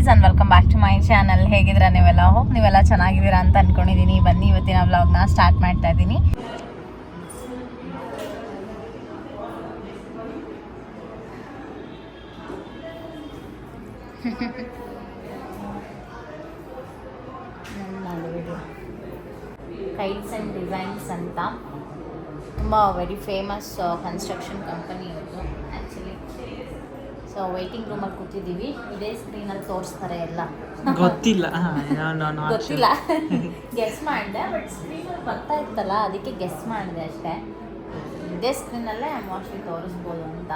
Guys and welcome back to my channel ಹೇಗಿದ್ದೀರಾ ನೀವೆಲ್ಲ? Hope ನೀವೆಲ್ಲ ಚೆನ್ನಾಗಿದ್ದೀರಾ ಅಂತ ಅನ್ಕೊಂಡಿದೀನಿ ಬನ್ನಿ, ಇವತ್ತಿನ ವ್ಲಾಗ್ನ ಸ್ಟಾರ್ಟ್ ಮಾಡ್ತಾ ಇದ್ದೀನಿ. ಕೈಟ್ಸ್ ಆ್ಯಂಡ್ ಡಿಸೈನ್ಸ್ ಅಂತ. ತುಂಬ very famous construction company actually so waiting ರೂಮಲ್ಲಿ ಕೂತಿದ್ದೀವಿ. ಇದೇ ಸ್ಕ್ರೀನಲ್ಲಿ ತೋರಿಸ್ತಾರೆ ಎಲ್ಲ. ಗೊತ್ತಿಲ್ಲ. ಗೊತ್ತಿಲ್ಲ. ಗೆಸ್ ಮಾಡಿದೆ ಬಟ್ ಸ್ಕ್ರೀನಲ್ಲಿ ಬರ್ತಾ ಇತ್ತಲ್ಲ ಅದಕ್ಕೆ ಗೆಸ್ ಮಾಡಿದೆ ಅಷ್ಟೇ. ಇದೇ ಸ್ಕ್ರೀನಲ್ಲೇ ಮೋಸ್ಟ್ಲಿ ತೋರಿಸ್ಬೋದು ಅಂತ.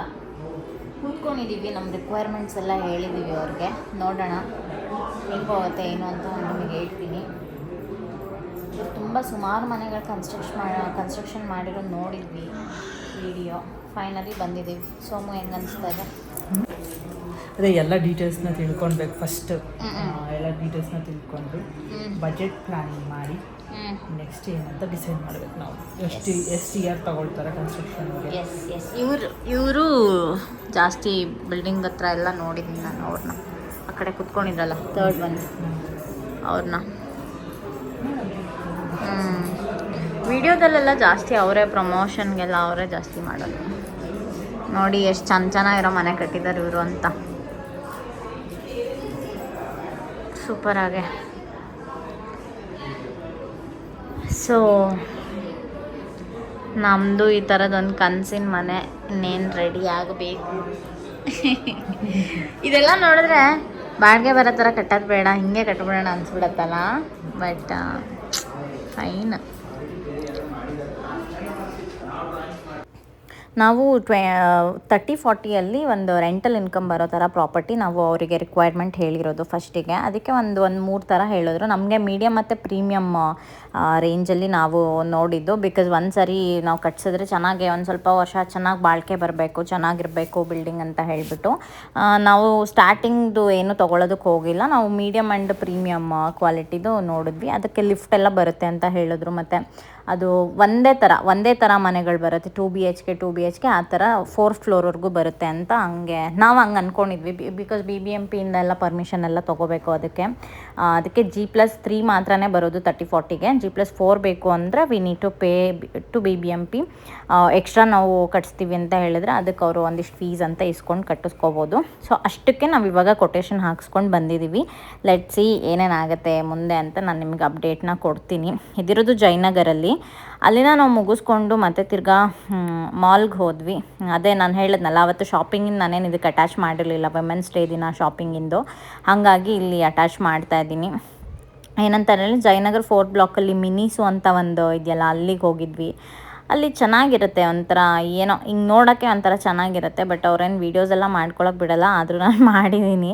ಕೂತ್ಕೊಂಡಿದ್ದೀವಿ ನಮ್ಮ ರಿಕ್ವೈರ್ಮೆಂಟ್ಸ್ ಎಲ್ಲ ಹೇಳಿದ್ದೀವಿ ಅವ್ರಿಗೆ. ನೋಡೋಣ ಹೆಂಗೆ ಹೋಗುತ್ತೆ ಏನು ಅಂತ ನಿಮಗೆ ಹೇಳ್ತೀನಿ. ತುಂಬ ಸುಮಾರು ಮನೆಗಳು ಕನ್ಸ್ಟ್ರಕ್ಷನ್ ಮಾಡಿರೋ ಕನ್ಸ್ಟ್ರಕ್ಷನ್ ಮಾಡಿರೋದು ನೋಡಿದ್ವಿ. ವಿಡಿಯೋ ಫೈನಲಿ ಬಂದಿದ್ದೀವಿ. ಸೋಮು ಹೆಂಗೆ ಅನಿಸ್ತಾ ಇದೆ? ಅದೇ ಎಲ್ಲ ಡೀಟೇಲ್ಸ್ನ ತಿಳ್ಕೊಳ್ಬೇಕು ಫಸ್ಟ್. ಎಲ್ಲ ಡೀಟೇಲ್ಸ್ನ ತಿಳ್ಕೊಂಡು. ಬಜೆಟ್ ಪ್ಲಾನಿಂಗ್ ಮಾಡಿ ನೆಕ್ಸ್ಟ್ ಏನಂತ ಡಿಸೈಡ್ ಮಾಡ್ಬೇಕು ನಾವು. ಎಷ್ಟು ಎಷ್ಟು ಇಯರ್ ತಗೊಳ್ತಾರೆ ಕನ್ಸ್ಟ್ರಕ್ಷನ್ ಇವರು ಇವರು ಜಾಸ್ತಿ ಬಿಲ್ಡಿಂಗ್ ಹತ್ರ ಎಲ್ಲ ನೋಡಿದ್ದೀನಿ ನಾನು ಅವ್ರನ್ನ ಆ ಕಡೆ ಕುತ್ಕೊಂಡಿದ್ರಲ್ಲ ತರ್ಡ್ ಒನ್ ಅವ್ರನ್ನ ವಿಡಿಯೋದಲ್ಲೆಲ್ಲ ಜಾಸ್ತಿ ಅವರೇ ಪ್ರಮೋಷನ್ಗೆಲ್ಲ ಅವರೇ ಜಾಸ್ತಿ ಮಾಡೋದು. ನೋಡಿ ಎಷ್ಟು ಚೆನ್ನ ಚೆನ್ನಾಗಿರೋ ಮನೆ ಕಟ್ಟಿದ್ದಾರೆ ಇವರು ಅಂತ. ಸೂಪರಾಗೆ ಸೊ ನಮ್ಮದು ಈ ಥರದೊಂದು ಕನಸಿನ ಮನೆ, ಇನ್ನೇನು ರೆಡಿ ಆಗಬೇಕು. ಇದೆಲ್ಲ ನೋಡಿದ್ರೆ ಬಾಡಿಗೆ ಬರೋ ಥರ ಕಟ್ಟೋದು ಬೇಡ, ಹಿಂಗೆ ಕಟ್ಬಿಡೋಣ ಅನ್ಸ್ಬಿಡತ್ತಲ್ಲ. ಬಟ್ ಫೈನ್ ನಾವು ಟ್ವೆ ತರ್ಟಿ ಫಾರ್ಟಿಯಲ್ಲಿ ಒಂದು ರೆಂಟಲ್ ಇನ್ಕಮ್ ಬರೋ ಥರ ಪ್ರಾಪರ್ಟಿ ನಾವು ಅವರಿಗೆ ರಿಕ್ವೈರ್ಮೆಂಟ್ ಹೇಳಿರೋದು ಫಸ್ಟಿಗೆ ಅದಕ್ಕೆ ಒಂದು ಒಂದು ಮೂರು ಥರ ಹೇಳಿದ್ರು. ನಮಗೆ ಮೀಡಿಯಮ್ ಮತ್ತು ಪ್ರೀಮಿಯಮ್ ರೇಂಜಲ್ಲಿ ನಾವು ನೋಡಿದ್ದು. ಬಿಕಾಸ್ ಒಂದು ಸರಿ ನಾವು ಕಟ್ಸಿದ್ರೆ ಚೆನ್ನಾಗಿ ಒಂದು ಸ್ವಲ್ಪ ವರ್ಷ ಚೆನ್ನಾಗಿ ಬಾಳಿಕೆ ಬರಬೇಕು, ಚೆನ್ನಾಗಿರಬೇಕು ಬಿಲ್ಡಿಂಗ್ ಅಂತ ಹೇಳಿಬಿಟ್ಟು ನಾವು ಸ್ಟಾರ್ಟಿಂಗ್ದು ಏನು ತೊಗೊಳೋದಕ್ಕೆ ಹೋಗಿಲ್ಲ. ನಾವು ಮೀಡಿಯಮ್ ಆ್ಯಂಡ್ ಪ್ರೀಮಿಯಮ್ ಕ್ವಾಲಿಟಿದು ನೋಡಿದ್ವಿ. ಅದಕ್ಕೆ ಲಿಫ್ಟ್ ಎಲ್ಲ ಬರುತ್ತೆ ಅಂತ ಹೇಳಿದ್ರು. ಮತ್ತು ಅದು ಒಂದೇ ಥರ ಒಂದೇ ಥರ ಮನೆಗಳು ಬರುತ್ತೆ. Two B H K two B H K ಆ ಥರ ಫೋರ್ತ್ ಫ್ಲೋರ್ವರೆಗೂ ಬರುತ್ತೆ ಅಂತ ಹಂಗೆ ನಾವು ಹಂಗೆ ಅಂದ್ಕೊಂಡಿದ್ವಿ ಬಿಕಾಸ್ ಬಿ ಬಿ ಎಂ ಪಿಯಿಂದ ಎಲ್ಲ ಪರ್ಮಿಷನ್ ಎಲ್ಲ ತೊಗೋಬೇಕು ಅದಕ್ಕೆ. ಅದಕ್ಕೆ ಜಿ ಪ್ಲಸ್ ತ್ರೀ ಮಾತ್ರನೇ ಬರೋದು ತರ್ಟಿ ಫೋರ್ಟಿಗೆ ಜಿ ಪ್ಲಸ್ ಫೋರ್ ಬೇಕು ಅಂದರೆ we need to pay to B B M P extra ನಾವು ಕಟ್ಸ್ತೀವಿ ಅಂತ ಹೇಳಿದ್ರೆ ಅದಕ್ಕೆ ಅವರು ಒಂದಿಷ್ಟು ಫೀಸ್ ಅಂತ ಇಸ್ಕೊಂಡು ಕಟ್ಟಿಸ್ಕೋಬೋದು. ಸೊ ಅಷ್ಟಕ್ಕೆ ನಾವು ಇವಾಗ ಕೊಟೇಶನ್ ಹಾಕ್ಸ್ಕೊಂಡು ಬಂದಿದ್ದೀವಿ ಲೆಟ್ ಸಿ ಏನೇನಾಗುತ್ತೆ ಮುಂದೆ ಅಂತ ನಾನು ನಿಮಗೆ ಅಪ್ಡೇಟ್ನ ಕೊಡ್ತೀನಿ. ಇದಿರೋದು ಜಯನಗರಲ್ಲಿ. ಅಲ್ಲಿನ ನಾವು ಮುಗಿಸ್ಕೊಂಡು ಮತ್ತೆ ತಿರ್ಗಾ ಮಾಲ್ಗೆ ಹೋದ್ವಿ. ಅದೇ ನಾನು ಹೇಳಿದ್ನಲ್ಲ, ಅವತ್ತು ಶಾಪಿಂಗಿಂದ ನಾನೇನು ಇದಕ್ಕೆ ಅಟ್ಯಾಚ್ ಮಾಡಿರಲಿಲ್ಲ. ವುಮೆನ್ಸ್ ಡೇ ದಿನ ಶಾಪಿಂಗಿಂದು ಹಾಗಾಗಿ ಇಲ್ಲಿ ಅಟ್ಯಾಚ್ ಮಾಡ್ತಾ ಇದ್ದೀನಿ. ಏನಂತ ಹೇಳಿ ಜಯನಗರ್ ಫೋರ್ತ್ ಬ್ಲಾಕಲ್ಲಿ ಮಿನಿಸು ಅಂತ ಒಂದು ಇದೆಯಲ್ಲ, ಅಲ್ಲಿಗೆ ಹೋಗಿದ್ವಿ. ಅಲ್ಲಿ ಚೆನ್ನಾಗಿರುತ್ತೆ ಒಂಥರ ಏನೋ, ಹಿಂಗೆ ನೋಡೋಕ್ಕೆ ಒಂಥರ ಚೆನ್ನಾಗಿರುತ್ತೆ ಬಟ್ ಅವ್ರೇನು ವೀಡಿಯೋಸ್ ಎಲ್ಲ ಮಾಡ್ಕೊಳಕ್ಕೆ ಬಿಡಲ್ಲ, ಆದರೂ ನಾನು ಮಾಡಿದ್ದೀನಿ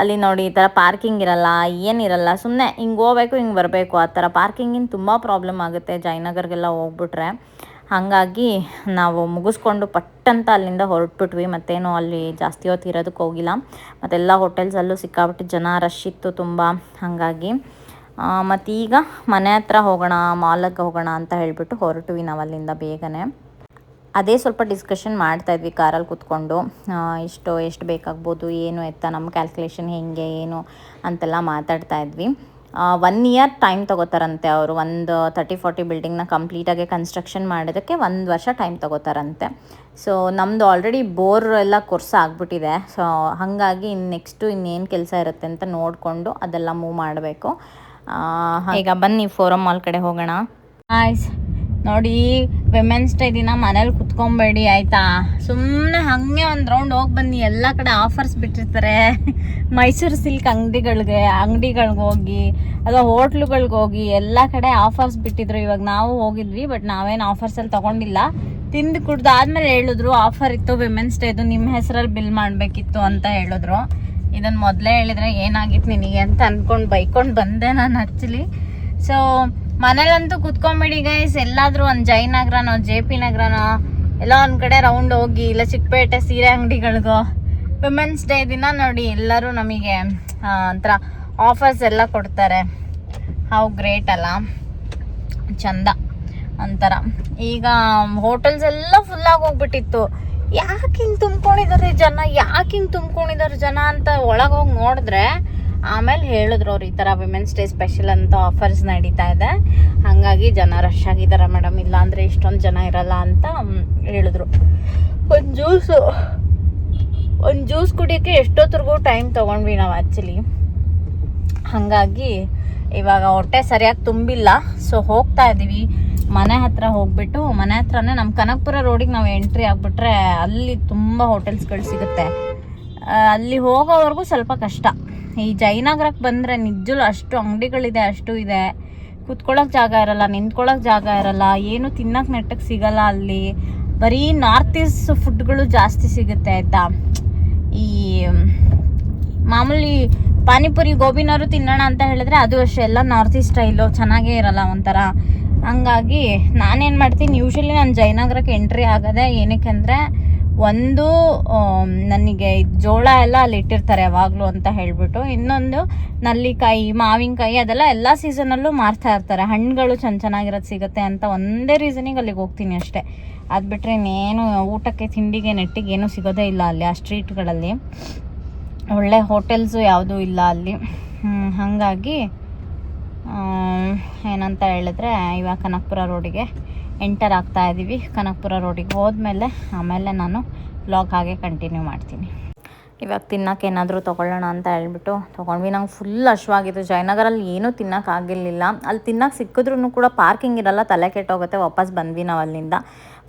ಅಲ್ಲಿ ನೋಡಿ ಈ ಥರ ಪಾರ್ಕಿಂಗ್ ಇರಲ್ಲ ಏನಿರಲ್ಲ ಸುಮ್ಮನೆ ಹಿಂಗೆ ಹೋಗ್ಬೇಕು, ಹಿಂಗೆ ಬರಬೇಕು, ಆ ಥರ ಪಾರ್ಕಿಂಗಿನ ತುಂಬ ಪ್ರಾಬ್ಲಮ್ ಆಗುತ್ತೆ ಜಯನಗರ್ಗೆಲ್ಲ ಹೋಗ್ಬಿಟ್ರೆ. ಹಾಗಾಗಿ ನಾವು ಮುಗಿಸ್ಕೊಂಡು ಪಟ್ಟಂತ ಅಲ್ಲಿಂದ ಹೊರಟ್ಬಿಟ್ವಿ, ಮತ್ತೇನು ಅಲ್ಲಿ ಜಾಸ್ತಿ ಹೊತ್ತು ಇರೋದಕ್ಕೆ ಹೋಗಿಲ್ಲ. ಮತ್ತೆಲ್ಲ ಹೋಟೆಲ್ಸಲ್ಲೂ ಸಿಕ್ಕಾಬಿಟ್ಟು ಜನ ರಶ್ ಇತ್ತು ತುಂಬ, ಹಾಗಾಗಿ. ಮತ್ತು ಈಗ ಮನೆ ಹತ್ರ ಹೋಗೋಣ, ಮಾಲಕ್ಕೆ ಹೋಗೋಣ ಅಂತ ಹೇಳಿಬಿಟ್ಟು ಹೊರಟುವಿ ನಾವು ಅಲ್ಲಿಂದ ಬೇಗನೆ. ಅದೇ ಸ್ವಲ್ಪ ಡಿಸ್ಕಷನ್ ಮಾಡ್ತಾ ಇದ್ವಿ ಕಾರಲ್ಲಿ ಕೂತ್ಕೊಂಡು. ಇಷ್ಟು, ಎಷ್ಟು ಬೇಕಾಗ್ಬೋದು, ಏನು ಎತ್ತ, ನಮ್ಮ ಕ್ಯಾಲ್ಕುಲೇಷನ್ ಹೇಗೆ, ಏನು ಅಂತೆಲ್ಲ ಮಾತಾಡ್ತಾ ಇದ್ವಿ. ಒನ್ ಇಯರ್ ಟೈಮ್ ತೊಗೋತಾರಂತೆ ಅವರು. ಒಂದು ತರ್ಟಿ ಫಾರ್ಟಿ ಬಿಲ್ಡಿಂಗ್ನ ಕಂಪ್ಲೀಟಾಗಿ ಕನ್ಸ್ಟ್ರಕ್ಷನ್ ಮಾಡೋದಕ್ಕೆ ಒಂದು ವರ್ಷ ಟೈಮ್ ತೊಗೋತಾರಂತೆ. ಸೊ ನಮ್ಮದು ಆಲ್ರೆಡಿ ಬೋರ್ ಎಲ್ಲ ಕೊರ್ಸ ಆಗ್ಬಿಟ್ಟಿದೆ. ಸೊ ಹಾಗಾಗಿ ಇನ್ನು ನೆಕ್ಸ್ಟು ಇನ್ನೇನು ಕೆಲಸ ಇರುತ್ತೆ ಅಂತ ನೋಡಿಕೊಂಡು ಅದೆಲ್ಲ ಮೂವ್ ಮಾಡಬೇಕು. ಈಗ ಬನ್ನಿ ಫೋರಮ್ ಮಾಲ್ ಕಡೆ ಹೋಗೋಣ. ಆಯ್ಸ್ ನೋಡಿ ವಿಮೆನ್ಸ್ ಡೇ ದಿನ ಮನೇಲಿ ಕುತ್ಕೊಂಬೇಡಿ ಆಯ್ತಾ? ಸುಮ್ಮನೆ ಹಂಗೆ ಒಂದು ರೌಂಡ್ ಹೋಗಿ ಬನ್ನಿ ಎಲ್ಲ ಕಡೆ ಆಫರ್ಸ್ ಬಿಟ್ಟಿರ್ತಾರೆ. ಮೈಸೂರು ಸಿಲ್ಕ್ ಅಂಗಡಿಗಳಿಗೆ ಅಂಗಡಿಗಳ್ಗೆ ಹೋಗಿ ಅಥವಾ ಹೋಟ್ಲುಗಳಿಗೆ ಹೋಗಿ ಎಲ್ಲ ಕಡೆ ಆಫರ್ಸ್ ಬಿಟ್ಟಿದ್ರು. ಇವಾಗ ನಾವು ಹೋಗಿದ್ವಿ ಬಟ್ ನಾವೇನು ಆಫರ್ಸಲ್ಲಿ ತೊಗೊಂಡಿಲ್ಲ. ತಿಂದು ಕುಡ್ದು ಆದ್ಮೇಲೆ ಹೇಳಿದ್ರು ಆಫರ್ ಇತ್ತು ವಿಮೆನ್ಸ್ ಡೇದು ನಿಮ್ಮ ಹೆಸರಲ್ಲಿ ಬಿಲ್ ಮಾಡಬೇಕಿತ್ತು ಅಂತ ಹೇಳಿದ್ರು. ಇದನ್ನ ಮೊದಲೇ ಹೇಳಿದ್ರೆ ಏನಾಗಿತ್ತು ನಿನಗೆ ಅಂತ ಅನ್ಕೊಂಡು ಬೈಕೊಂಡು ಬಂದೆ ನಾನು ಆ್ಯಕ್ಚುಲಿ ಸೊ ಮನೇಲಂತೂ ಕುತ್ಕೊಂಬಿಡಿ ಗೈಸ್ ಎಲ್ಲಾದ್ರೂ ಒಂದು ಜಯನಗರನೋ ಜೆ ಪಿ ನಗರನೋ, ಎಲ್ಲ ಒಂದು ಕಡೆ ರೌಂಡ್ ಹೋಗಿ, ಇಲ್ಲ ಚಿಕ್ಕಪೇಟೆ ಸೀರೆ ಅಂಗಡಿಗಳಿಗೋ. ವಿಮೆನ್ಸ್ ಡೇ ದಿನ ನೋಡಿ ಎಲ್ಲರೂ ನಮಗೆ ಒಂಥರ ಆಫರ್ಸ್ ಎಲ್ಲ ಕೊಡ್ತಾರೆ. ಹೌ ಗ್ರೇಟ್ ಅಲ್ಲ? ಚಂದ. ಒಂಥರ. ಈಗ ಹೋಟೆಲ್ಸ್ ಎಲ್ಲ ಫುಲ್ಲಾಗಿ ಹೋಗ್ಬಿಟ್ಟಿತ್ತು. ಯಾಕೆ ಹಿಂಗೆ ತುಂಬ್ಕೊಂಡಿದ್ದಾರೆ ಜನ? ಯಾಕೆ ಹಿಂಗೆ ತುಂಬ್ಕೊಂಡಿದ್ದಾರೆ ಜನ ಅಂತ ಒಳಗೆ ಹೋಗಿ ನೋಡಿದ್ರೆ ಆಮೇಲೆ ಹೇಳಿದ್ರು ಅವ್ರು ಈ ಥರ ವಿಮೆನ್ಸ್ ಡೇ ಸ್ಪೆಷಲ್ ಅಂತ ಆಫರ್ಸ್ ನಡೀತಾ ಇದೆ. ಹಾಗಾಗಿ ಜನ ರಶ್ ಆಗಿದ್ದಾರೆ ಮೇಡಮ್ ಇಲ್ಲ ಅಂದರೆ ಇಷ್ಟೊಂದು ಜನ ಇರಲ್ಲ ಅಂತ ಹೇಳಿದ್ರು. ಒಂದು ಜ್ಯೂಸು ಒಂದು ಜ್ಯೂಸ್ ಕುಡಿಯೋಕ್ಕೆ ಎಷ್ಟೊತ್ತರೆಗೂ ಟೈಮ್ ತೊಗೊಂಡ್ವಿ ನಾವು ಆ್ಯಕ್ಚುಲಿ ಹಾಗಾಗಿ ಇವಾಗ ಹೊಟ್ಟೆ ಸರಿಯಾಗಿ ತುಂಬಿಲ್ಲ. ಸೊ ಹೋಗ್ತಾ ಇದ್ದೀವಿ ಮನೆ ಹತ್ರ ಹೋಗ್ಬಿಟ್ಟು, ಮನೆ ಹತ್ರನೇ ನಮ್ಮ ಕನಕಪುರ ರೋಡಿಗೆ ನಾವು ಎಂಟ್ರಿ ಆಗಿಬಿಟ್ರೆ ಅಲ್ಲಿ ತುಂಬ ಹೋಟೆಲ್ಸ್ಗಳು ಸಿಗುತ್ತೆ. ಅಲ್ಲಿ ಹೋಗೋವರೆಗೂ ಸ್ವಲ್ಪ ಕಷ್ಟ. ಈ ಜಯನಗರಕ್ಕೆ ಬಂದರೆ ನಿಜಲು ಅಷ್ಟು ಅಂಗಡಿಗಳಿದೆ, ಅಷ್ಟು ಇದೆ. ಕುತ್ಕೊಳ್ಳೋಕೆ ಜಾಗ ಇರಲ್ಲ ನಿಂತ್ಕೊಳ್ಳೋಕೆ ಜಾಗ ಇರಲ್ಲ, ಏನು ತಿನ್ನೋಕೆ ನೆಟ್ಟಕ್ಕೆ ಸಿಗಲ್ಲ ಅಲ್ಲಿ. ಬರೀ ನಾರ್ತ್ ಈಸ್ಟ್ ಫುಡ್ಗಳು ಜಾಸ್ತಿ ಸಿಗುತ್ತೆ, ಆಯಿತಾ? ಈ, ಮಾಮೂಲಿ ಪಾನಿಪುರಿ ಗೋಬಿನವರು ತಿನ್ನೋಣ ಅಂತ ಹೇಳಿದ್ರೆ ಅದು ಅಷ್ಟೇ, ಎಲ್ಲ ನಾರ್ತ್ ಈಸ್ಟ್ ಸ್ಟೈಲು ಚೆನ್ನಾಗೇ ಇರಲ್ಲ ಒಂಥರ. ಹಂಗಾಗಿ ನಾನೇನು ಮಾಡ್ತೀನಿ ಯೂಶ್ವಲಿ ನಾನು ಜಯನಗರಕ್ಕೆ ಎಂಟ್ರಿ ಆಗೋದೆ ಏನಕ್ಕೆ ಅಂದರೆ ಒಂದು ನನಗೆ ಜೋಳ ಎಲ್ಲ ಅಲ್ಲಿ ಇಟ್ಟಿರ್ತಾರೆ ಯಾವಾಗಲೂ ಅಂತ ಹೇಳಿಬಿಟ್ಟು. ಇನ್ನೊಂದು ನಲ್ಲಿಕಾಯಿ, ಮಾವಿನಕಾಯಿ ಅದೆಲ್ಲ ಎಲ್ಲ ಸೀಸನಲ್ಲೂ ಮಾರ್ತಾ ಇರ್ತಾರೆ. ಹಣ್ಣುಗಳು ಚೆನ್ನ ಚೆನ್ನಾಗಿರೋದು ಸಿಗುತ್ತೆ ಅಂತ ಒಂದೇ ರೀಸನಿಗೆ ಅಲ್ಲಿಗೆ ಹೋಗ್ತೀನಿ ಅಷ್ಟೇ. ಅದು ಬಿಟ್ಟರೆ ಇನ್ನೇನು ಊಟಕ್ಕೆ, ತಿಂಡಿಗೆ, ನೆಟ್ಟಿಗೆ ಏನೂ ಸಿಗೋದೇ ಇಲ್ಲ ಅಲ್ಲಿ ಆ ಸ್ಟ್ರೀಟ್ಗಳಲ್ಲಿ ಒಳ್ಳೆ ಹೋಟೆಲ್ಸು ಯಾವುದೂ ಇಲ್ಲ ಅಲ್ಲಿ. ಹಾಗಾಗಿ ಏನಂತ ಹೇಳಿದ್ರೆ ಇವಾಗ ಕನಕಪುರ ರೋಡಿಗೆ ಎಂಟರ್ ಆಗ್ತಾ ಇದ್ದೀವಿ ಕನಕಪುರ ರೋಡಿಗೆ ಹೋದ್ಮೇಲೆ ಆಮೇಲೆ ನಾನು ಬ್ಲಾಗ್ ಹಾಗೆ ಕಂಟಿನ್ಯೂ ಮಾಡ್ತೀನಿ. ಇವಾಗ ತಿನ್ನಕ್ಕೆ ಏನಾದರೂ ತೊಗೊಳ್ಳೋಣ ಅಂತ ಹೇಳ್ಬಿಟ್ಟು ತೊಗೊಂಡ್ವಿ. ನಂಗೆ ಫುಲ್ ಹಶ್ವಾಗಿತ್ತು ಜಯನಗರಲ್ಲಿ ಏನೂ ತಿನ್ನೋಕ್ಕಾಗಿರಲಿಲ್ಲ. ಅಲ್ಲಿ ತಿನ್ನಕ್ಕೆ ಸಿಕ್ಕಿದ್ರೂ ಕೂಡ ಪಾರ್ಕಿಂಗ್ ಇರಲ್ಲ, ತಲೆ ಕೆಟ್ಟೋಗುತ್ತೆ. ವಾಪಸ್ ಬಂದ್ವಿ ನಾವು ಅಲ್ಲಿಂದ.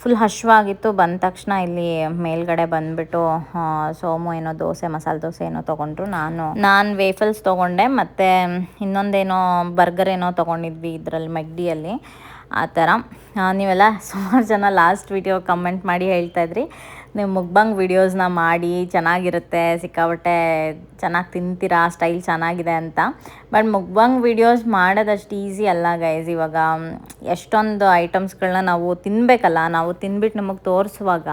ಫುಲ್ ಹಶ್ವಾಗಿತ್ತು. ಬಂದ ತಕ್ಷಣ ಇಲ್ಲಿ ಮೇಲ್ಗಡೆ ಬಂದ್ಬಿಟ್ಟು ಸೋಮು ಏನೋ ದೋಸೆ, ಮಸಾಲೆ ದೋಸೆ ಏನೋ ತೊಗೊಂಡ್ರು. ನಾನು ನಾನು ವೇಫಲ್ಸ್ ತೊಗೊಂಡೆ. ಮತ್ತು ಇನ್ನೊಂದೇನೋ ಬರ್ಗರ್ ಏನೋ ತೊಗೊಂಡಿದ್ವಿ ಇದರಲ್ಲಿ ಮೆಗ್ಡಿಯಲ್ಲಿ ಆ ಥರ. ನೀವೆಲ್ಲ ಸುಮಾರು ಜನ ಲಾಸ್ಟ್ ವಿಡಿಯೋ ಕಮೆಂಟ್ ಮಾಡಿ ಹೇಳ್ತಾ ಇದ್ರಿ. ನೀವು ಮುಗ್ಬಂಗ್ ವಿಡಿಯೋಸ್ನ ಮಾಡಿ, ಚೆನ್ನಾಗಿರುತ್ತೆ ಸಿಕ್ಕಾಬಟ್ಟೆ ಚೆನ್ನಾಗಿ ತಿಂತೀರಾ ಸ್ಟೈಲ್ ಚೆನ್ನಾಗಿದೆ ಅಂತ. ಬಟ್ ಮುಗ್ಬಂಗ್ ವಿಡಿಯೋಸ್ ಮಾಡೋದಷ್ಟು ಈಸಿ ಅಲ್ಲ ಗೈಸ್ ಇವಾಗ ಎಷ್ಟೊಂದು ಐಟಮ್ಸ್ಗಳನ್ನ ನಾವು ತಿನ್ನಬೇಕಲ್ಲ ನಾವು ತಿನ್ಬಿಟ್ಟು ನಮಗೆ ತೋರಿಸುವಾಗ,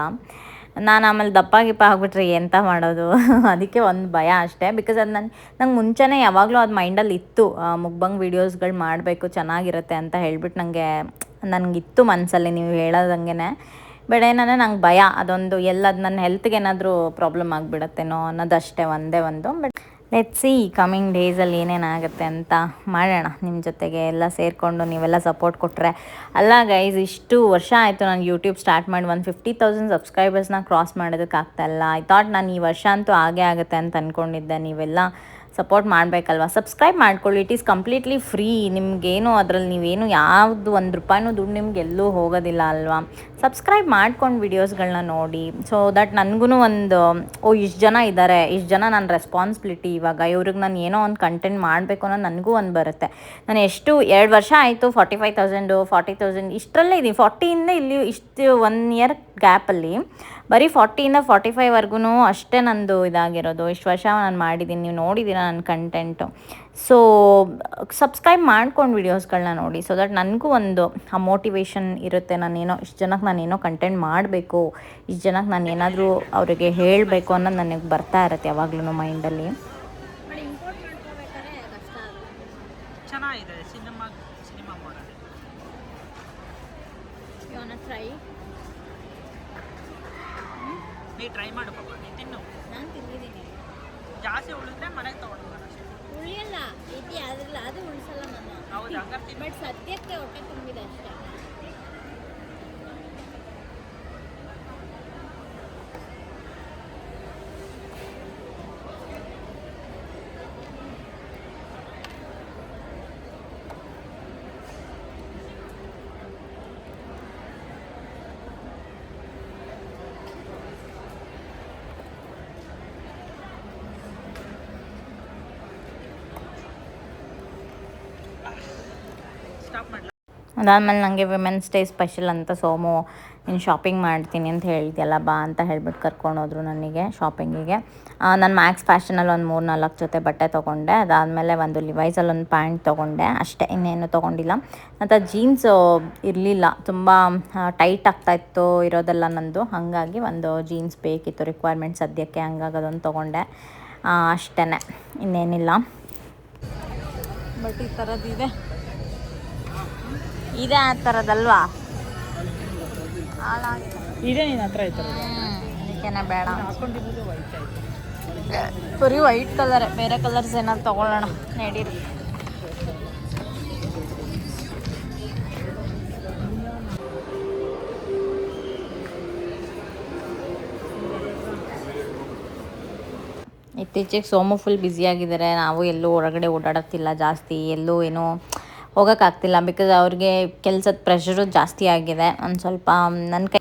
ನಾನು ಆಮೇಲೆ ದಪ್ಪ ಗಿಪ್ಪ ಆಗಿಬಿಟ್ರೆ ಎಂತ ಮಾಡೋದು? ಅದಕ್ಕೆ ಒಂದು ಭಯ ಅಷ್ಟೇ. ಬಿಕಾಸ್ ಅದು ನನ್ನ ನಂಗೆ ಮುಂಚೆನೇ ಯಾವಾಗಲೂ ಅದು ಮೈಂಡಲ್ಲಿ ಇತ್ತು ಮುಗ್ಬಂಗ್ ವೀಡಿಯೋಸ್ಗಳು ಮಾಡಬೇಕು, ಚೆನ್ನಾಗಿರುತ್ತೆ ಅಂತ ಹೇಳ್ಬಿಟ್ಟು ನನಗೆ ನನಗಿತ್ತು ಮನಸ್ಸಲ್ಲಿ ನೀವು ಹೇಳೋದಂಗೆ ಬಟ್ ಏನಂದರೆ ನಂಗೆ ಭಯ. ಅದೊಂದು ಎಲ್ಲದು ನನ್ನ ಹೆಲ್ತ್ಗೆ ಏನಾದರೂ ಪ್ರಾಬ್ಲಮ್ ಆಗಿಬಿಡತ್ತೇನೋ ಅನ್ನೋದಷ್ಟೇ ಒಂದೇ ಒಂದು. ಬಟ್ ಲೆಟ್ ಸಿ ಕಮಿಂಗ್ ಡೇಸಲ್ಲಿ ಏನೇನಾಗುತ್ತೆ ಅಂತ ಮಾಡೋಣ. ನಿಮ್ಮ ಜೊತೆಗೆ ಎಲ್ಲ ಸೇರಿಕೊಂಡು ನೀವೆಲ್ಲ ಸಪೋರ್ಟ್ ಕೊಟ್ಟರೆ ಅಲ್ಲ ಗೈಸ್ ಇಷ್ಟು ವರ್ಷ ಆಯಿತು ನಾನು ಯೂಟ್ಯೂಬ್ ಸ್ಟಾರ್ಟ್ ಮಾಡಿ ಒಂದು ಫಿಫ್ಟಿ ತೌಸಂಡ್ ಸಬ್ಸ್ಕ್ರೈಬರ್ಸ್ನ ಕ್ರಾಸ್ ಮಾಡೋದಕ್ಕಾಗ್ತಾಯಿಲ್ಲ ಐ ಥಾಟ್ ನಾನು ಈ ವರ್ಷ ಅಂತೂ ಆಗೇ ಆಗುತ್ತೆ ಅಂತ ಅಂದ್ಕೊಂಡಿದ್ದೆ ನೀವೆಲ್ಲ. ಸಪೋರ್ಟ್ ಮಾಡಬೇಕಲ್ವ? ಸಬ್ಸ್ಕ್ರೈಬ್ ಮಾಡ್ಕೊಳ್ಳಿ. ಇಟ್ ಈಸ್ ಕಂಪ್ಲೀಟ್ಲಿ ಫ್ರೀ ನಿಮಗೇನು ಅದರಲ್ಲಿ ನೀವೇನು ಯಾವುದು ಒಂದು ರೂಪಾಯಿನೂ ದುಡ್ಡು ನಿಮ್ಗೆ ಎಲ್ಲೂ ಹೋಗೋದಿಲ್ಲ ಅಲ್ವಾ? ಸಬ್ಸ್ಕ್ರೈಬ್ ಮಾಡ್ಕೊಂಡು ವಿಡಿಯೋಸ್ಗಳನ್ನ ನೋಡಿ. ಸೊ ದಟ್ ನನಗೂ ಒಂದು, ಓ, ಇಷ್ಟು ಜನ ಇದ್ದಾರೆ ಇಷ್ಟು ಜನ ನನ್ನ ರೆಸ್ಪಾನ್ಸಿಬಿಲಿಟಿ ಇವಾಗ. ಇವ್ರಿಗೆ ನಾನು ಏನೋ ಒಂದು ಕಂಟೆಂಟ್ ಮಾಡಬೇಕು ಅನ್ನೋ ನನಗೂ ಒಂದು ಬರುತ್ತೆ. ನಾನು ಎಷ್ಟು, ಎರಡು ವರ್ಷ ಆಯಿತು forty five thousand forty thousand ಇಷ್ಟರಲ್ಲೇ ಇದ್ದೀನಿ ಫಾರ್ಟಿಯಿಂದ ಇಲ್ಲಿ ಇಷ್ಟು ಒನ್ ಇಯರ್ ಗ್ಯಾಪಲ್ಲಿ ಬರೀ ಫಾರ್ಟಿಯಿಂದ ಫಾರ್ಟಿ ಫೈವ್ವರೆಗೂ ಅಷ್ಟೇ ನಂದು ಇದಾಗಿರೋದು. ಇಷ್ಟು ವರ್ಷ ನಾನು ಮಾಡಿದ್ದೀನಿ ನೀವು ನೋಡಿದ್ದೀರ ನನ್ನ ಕಂಟೆಂಟು ಸೊ ಸಬ್ಸ್ಕ್ರೈಬ್ ಮಾಡ್ಕೊಂಡು ವೀಡಿಯೋಸ್ಗಳನ್ನ ನೋಡಿ. ಸೊ ದಟ್ ನನಗೂ ಒಂದು ಆ ಮೋಟಿವೇಶನ್ ಇರುತ್ತೆ. ನಾನೇನೋ ಇಷ್ಟು ಜನಕ್ಕೆ ನಾನೇನೋ ಕಂಟೆಂಟ್ ಮಾಡಬೇಕು ಇಷ್ಟು ಜನಕ್ಕೆ ನಾನು ಏನಾದರೂ ಅವರಿಗೆ ಹೇಳಬೇಕು ಅನ್ನೋದು ನನಗೆ ಬರ್ತಾ ಇರುತ್ತೆ ಯಾವಾಗ್ಲೂ ಮೈಂಡಲ್ಲಿ ಚೆನ್ನಾಗಿದೆ ಸಿನಿಮಾ ಸಿನಿಮಾ ಮಾಡಲ್ ನೀ ಟ್ರೈ ಮಾಡು ಪಾಪ. ನೀ ತಿನ್ನು. ನಾನು ತಿಂದಿದ್ದೀನಿ ಜಾಸ್ತಿ ಉಳಿದ್ರೆ ಮನೆಗೆ ತಗೊಂಡು ಉಳಿಯಲ್ಲ ಐತಿ ಅದ್ರಲ್ಲ ಅದು ಉಳಿಸಲ್ಲ ನಾನು ಹೌದು ಹಂಗಾರೆ ತಿನ್ನು. ಬಟ್ ಸದ್ಯಕ್ಕೆ ಹೊಟ್ಟೆ ತುಂಬಿದೆ ಅಷ್ಟೇ. ಅದಾದಮೇಲೆ ನನಗೆ ವಿಮೆನ್ಸ್ ಡೇ ಸ್ಪೆಷಲ್ ಅಂತ ಸೋಮು, ನೀನು ಶಾಪಿಂಗ್ ಮಾಡ್ತೀನಿ ಅಂತ ಹೇಳಿದ್ಯಲ್ಲ ಬಾ ಅಂತ ಹೇಳ್ಬಿಟ್ಟು ಕರ್ಕೊಂಡೋದ್ರು ನನಗೆ ಶಾಪಿಂಗಿಗೆ ನಾನು ಮ್ಯಾಕ್ಸ್ ಫ್ಯಾಷನಲ್ಲಿ ಒಂದು ಮೂರು ನಾಲ್ಕು ಜೊತೆ ಬಟ್ಟೆ ತೊಗೊಂಡೆ, ಅದಾದಮೇಲೆ ಒಂದು ಲಿವೈಸಲ್ಲಿ ಒಂದು ಪ್ಯಾಂಟ್ ತೊಗೊಂಡೆ, ಅಷ್ಟೇ, ಇನ್ನೇನು ತೊಗೊಂಡಿಲ್ಲ. ಮತ್ತು ಜೀನ್ಸ್ ಇರಲಿಲ್ಲ, ತುಂಬ ಟೈಟ್ ಆಗ್ತಾಯಿತ್ತು ಇರೋದೆಲ್ಲ ನಂದು, ಹಾಗಾಗಿ ಒಂದು ಜೀನ್ಸ್ ಬೇಕಿತ್ತು ರಿಕ್ವೈರ್ಮೆಂಟ್ ಸದ್ಯಕ್ಕೆ, ಹಂಗಾಗಿ ಅದೊಂದು ತೊಗೊಂಡೆ. ಅಷ್ಟೇ ಇನ್ನೇನಿಲ್ಲ. ಬಟ್ ಈ ಥರದ್ದಿದೆ ಇದೆ ಆ ಥರದಲ್ವಾ ಇದೆ ನಿನ್ನ ಹತ್ರ ಐತಲ್ಲ ಅದಕ್ಕೇನೆ ಬೇಡ. ಬರೀ ವೈಟ್ ಕಲರ್ ಬೇರೆ ಕಲರ್ಸ್ ಏನಾದ್ರು ತಗೊಳ್ಳೋಣ ನಡೀರಿ. ಇತ್ತೀಚೆಗೆ ಸೋಮು ಫುಲ್ ಬ್ಯುಸಿಯಾಗಿದ್ದಾರೆ ನಾವು ಎಲ್ಲೂ ಹೊರಗಡೆ ಓಡಾಡೋತ್ತಿಲ್ಲ ಜಾಸ್ತಿ. ಎಲ್ಲೂ ಏನೂ ಹೋಗೋಕ್ಕಾಗ್ತಿಲ್ಲ ಬಿಕಾಸ್ ಅವ್ರಿಗೆ ಕೆಲಸದ ಪ್ರೆಷರು ಜಾಸ್ತಿ ಆಗಿದೆ. ಒಂದು ಸ್ವಲ್ಪ ನನ್ನ ಕೈ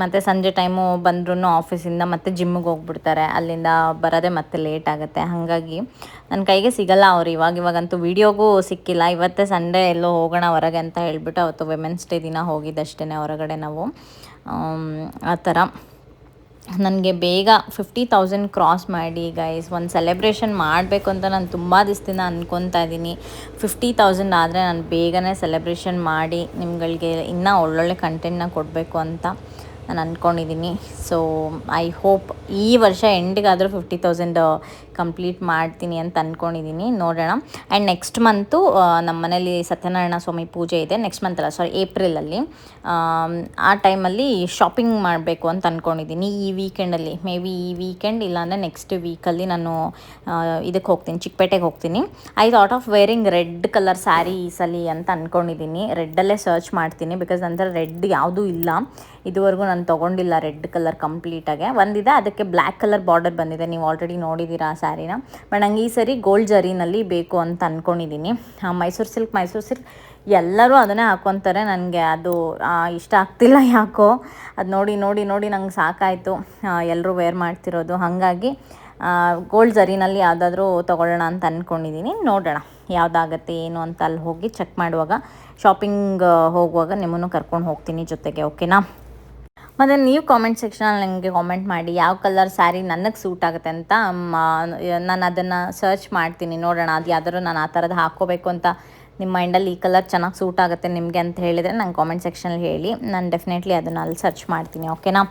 ಮತ್ತು ಸಂಜೆ ಟೈಮು ಬಂದ್ರೂ ಆಫೀಸಿಂದ ಮತ್ತೆ ಜಿಮ್ಮಿಗೆ ಹೋಗ್ಬಿಡ್ತಾರೆ. ಅಲ್ಲಿಂದ ಬರೋದೇ ಮತ್ತೆ ಲೇಟ್ ಆಗುತ್ತೆ. ಹಾಗಾಗಿ ನನ್ನ ಕೈಗೆ ಸಿಗಲ್ಲ ಅವ್ರು. ಇವಾಗ, ಇವಾಗಂತೂ ವೀಡಿಯೋಗೂ ಸಿಕ್ಕಿಲ್ಲ. ಇವತ್ತೇ ಸಂಡೇ ಎಲ್ಲೋ ಹೋಗೋಣ ಹೊರಗೆ ಅಂತ ಹೇಳ್ಬಿಟ್ಟು ಅವತ್ತು ವಿಮೆನ್ಸ್ ಡೇ ದಿನ ಹೋಗಿದ್ದಷ್ಟೇ ಹೊರಗಡೆ ನಾವು. ಆ ಥರ. ನನಗೆ ಬೇಗ ಫಿಫ್ಟಿ ತೌಸಂಡ್ ಕ್ರಾಸ್ ಮಾಡಿ ಗೈಸ್ ಒಂದು ಸೆಲೆಬ್ರೇಷನ್ ಮಾಡಬೇಕು ಅಂತ ನಾನು ತುಂಬ ದಿವಸದಿಂದ ಅಂದ್ಕೊತಾ ಇದ್ದೀನಿ ಫಿಫ್ಟಿ ತೌಸಂಡ್ ಆದರೆ ನಾನು ಬೇಗನೆ ಸೆಲೆಬ್ರೇಷನ್ ಮಾಡಿ, ನಿಮ್ಗಳಿಗೆ ಇನ್ನೂ ಒಳ್ಳೊಳ್ಳೆ ಕಂಟೆಂಟ್ನ ಕೊಡಬೇಕು ಅಂತ. ನಾನು ಅಂದ್ಕೊಂಡಿದ್ದೀನಿ ಸೊ ಐ ಹೋಪ್ ಈ ವರ್ಷ ಎಂಡಿಗಾದರೂ ಫಿಫ್ಟಿ ತೌಸಂಡ್ ಕಂಪ್ಲೀಟ್ ಮಾಡ್ತೀನಿ ಅಂತ ಅಂದ್ಕೊಂಡಿದ್ದೀನಿ ನೋಡೋಣ. ಆ್ಯಂಡ್ ನೆಕ್ಸ್ಟ್ ಮಂತು ನಮ್ಮ ಮನೇಲಿ ಸತ್ಯನಾರಾಯಣ ಸ್ವಾಮಿ ಪೂಜೆ ಇದೆ. ನೆಕ್ಸ್ಟ್ ಮಂತ್ ಅಲ್ಲ ಸಾರಿ ಏಪ್ರಿಲಲ್ಲಿ ಆ ಟೈಮಲ್ಲಿ ಶಾಪಿಂಗ್ ಮಾಡಬೇಕು ಅಂತ ಅಂದ್ಕೊಂಡಿದ್ದೀನಿ ಈ ವೀಕೆಂಡಲ್ಲಿ ಮೇ ಬಿ ಈ ವೀಕೆಂಡ್ ಇಲ್ಲಾಂದರೆ ನೆಕ್ಸ್ಟ್ ವೀಕಲ್ಲಿ ನಾನು ಇದಕ್ಕೆ ಹೋಗ್ತೀನಿ, ಚಿಕ್ಕಪೇಟೆಗೆ ಹೋಗ್ತೀನಿ. I thought of wearing red colour sari ಈ ಸಲ ಅಂತ ಅಂದ್ಕೊಂಡಿದ್ದೀನಿ ರೆಡ್ಡಲ್ಲೇ ಸರ್ಚ್ ಮಾಡ್ತೀನಿ ಬಿಕಾಸ್ ನಂತರ ರೆಡ್ ಯಾವುದೂ ಇಲ್ಲ. ಇದುವರೆಗೂ ನಾನು ತೊಗೊಂಡಿಲ್ಲ ರೆಡ್ ಕಲರ್ ಕಂಪ್ಲೀಟಾಗೆ. ಒಂದಿದೆ ಅದಕ್ಕೆ ಬ್ಲ್ಯಾಕ್ ಕಲರ್ ಬಾರ್ಡರ್ ಬಂದಿದೆ. ನೀವು ಆಲ್ರೆಡಿ ನೋಡಿದ್ದೀರಾ ಆ ಸ್ಯಾರಿನ ಬಟ್ ನಂಗೆ ಈ ಸರಿ ಗೋಲ್ಡ್ ಜರಿನಲ್ಲಿ ಬೇಕು ಅಂತ ಅಂದ್ಕೊಂಡಿದ್ದೀನಿ ಮೈಸೂರು ಸಿಲ್ಕ್ ಮೈಸೂರು ಸಿಲ್ಕ್ ಎಲ್ಲರೂ ಅದನ್ನೇ ಹಾಕ್ಕೊತಾರೆ ನನಗೆ ಅದು ಇಷ್ಟ ಆಗ್ತಿಲ್ಲ ಯಾಕೋ. ಅದು ನೋಡಿ ನೋಡಿ ನೋಡಿ ನಂಗೆ ಸಾಕಾಯಿತು. ಎಲ್ಲರೂ ವೇರ್ ಮಾಡ್ತಿರೋದು. ಹಾಗಾಗಿ ಗೋಲ್ಡ್ ಜರಿನಲ್ಲಿ ಯಾವುದಾದ್ರೂ ತೊಗೊಳ್ಳೋಣ ಅಂತ ಅಂದ್ಕೊಂಡಿದ್ದೀನಿ ನೋಡೋಣ ಯಾವುದಾಗತ್ತೆ, ಏನು ಅಂತ ಅಲ್ಲಿ ಹೋಗಿ ಚೆಕ್ ಮಾಡುವಾಗ. ಶಾಪಿಂಗ್ ಹೋಗುವಾಗ ನಿಮ್ಮನ್ನು ಕರ್ಕೊಂಡು ಹೋಗ್ತೀನಿ ಜೊತೆಗೆ ಓಕೆನಾ ಮತ್ತು ನೀವು ಕಾಮೆಂಟ್ ಸೆಕ್ಷನಲ್ಲಿ ನನಗೆ ಕಾಮೆಂಟ್ ಮಾಡಿ ಯಾವ ಕಲರ್ ಸ್ಯಾರಿ ನನಗೆ ಸೂಟ್ ಆಗುತ್ತೆ ಅಂತ ನಾನು ಅದನ್ನು ಸರ್ಚ್ ಮಾಡ್ತೀನಿ, ನೋಡೋಣ, ಅದು ಯಾವ್ದಾದ್ರು ನಾನು ಆ ಥರದ್ದು ಹಾಕ್ಕೋಬೇಕು ಅಂತ ನಿಮ್ಮ ಮೈಂಡಲ್ಲಿ ಈ ಕಲರ್ ಚೆನ್ನಾಗಿ ಸೂಟ್ ಆಗುತ್ತೆ ನಿಮಗೆ ಅಂತ ಹೇಳಿದರೆ ನಂಗೆ ಕಾಮೆಂಟ್ ಸೆಕ್ಷನಲ್ಲಿ ಹೇಳಿ. ನಾನು ಡೆಫಿನೆಟ್ಲಿ ಅದನ್ನು ಅಲ್ಲಿ ಸರ್ಚ್ ಮಾಡ್ತೀನಿ ಓಕೆನಾ